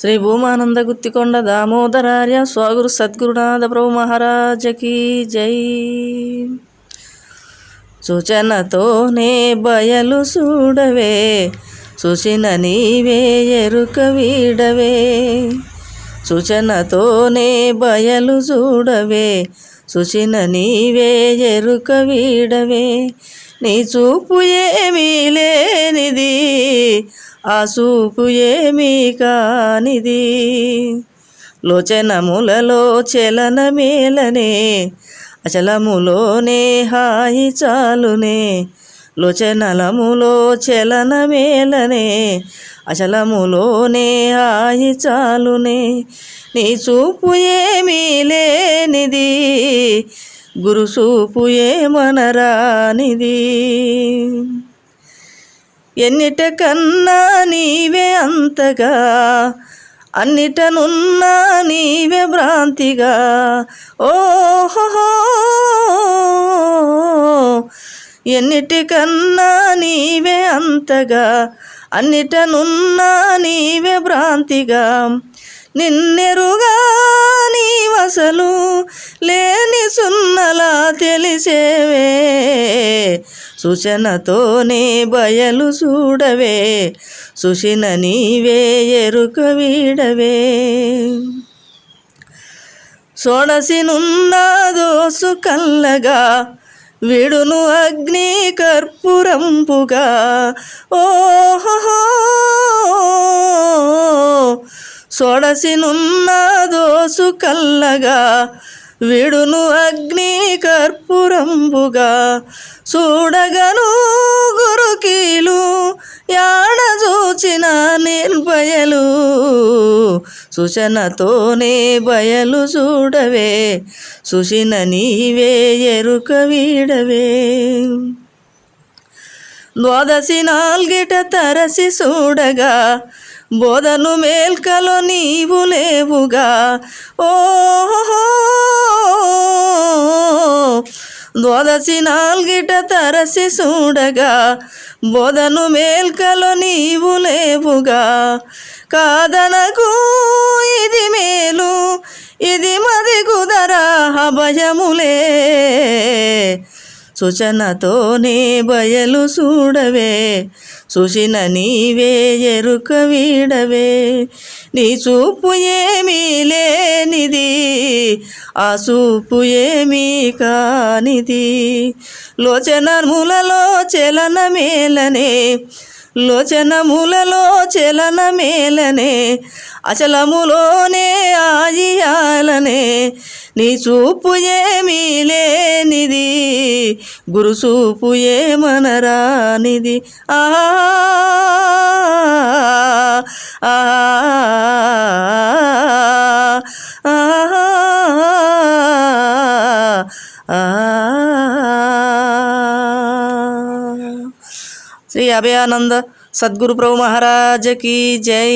శ్రీ భూమానంద గుత్తికొండ దామోదరార్య స్వాగురు సద్గురునాథ ప్రభు మహారాజకి జై. సూచనతోనే బయలు చూడవే సుచిన నీవే ఎరుక వీడవే. సూచనతోనే బయలు చూడవే సుచిన నీవే ఎరుక వీడవే. నీ చూపు ఏమీ లేనిది ఆ చూపు ఏమీ కానిది. లోచనములలో చలన మేలనే అచలములోనే హాయి చాలునే. లోచనలములో చలన మేలనే అచలములోనే హాయి చాలునే. నీ చూపు ఏమీ లేనిది గురుసూపు ఏమనరానిది. ఎన్నిట కన్నా నీవే అంతగా అన్నిటనున్నా నీవే భ్రాంతిగా. ఓహో ఎన్నిటికన్నా నీవే అంతగా అన్నిటనున్నా నీవే భ్రాంతిగా. నిన్నెరుగా ఆశలు లేని సున్నలా తెలిసేవే. సూచనతోనే బయలు చూడవే. సుషిన నీవే ఎరుక వీడవే. సోడసినున్న దోసు కల్లగా విడును అగ్ని కర్పూరంపుగా. ఓహో సోడసినున్న దోసు కల్లగా విడును అగ్ని కర్పూరంబుగా చూడగను గురుకీలు యాడ చూచిన నిర్భయలు సూచనతోనే బయలు చూడవే సుషిన నీవే ఎరుక వీడవే. ద్వాదశి నాల్గిట తరసి చూడగా బోధను మేల్కలో నీవు లేవుగా. ఓహో ద్వాదశి నాల్గిట తరసి చూడగా బోధను మేల్కలో నీవు లేవుగా. కాదనకు ఇది మేలు ఇది మది కుదరా భయములే సూచనతోనే బయలు చూడవే సుచిన నీవే ఎరుక వీడవే. నీ చూపు ఏమీ లేనిది ఆ చూపు ఏమీ కానిది. లోచనములలో చలన మేలనే లోచనములలో చలన మేలనే అచలములోనే ఆజియాలనే నీ చూపు ఏమీ లేనిది గురు చూపు ఏమనరానిది ఆ ఆ. శ్రీ అభయానంద సద్గురు ప్రభు మహారాజకి జై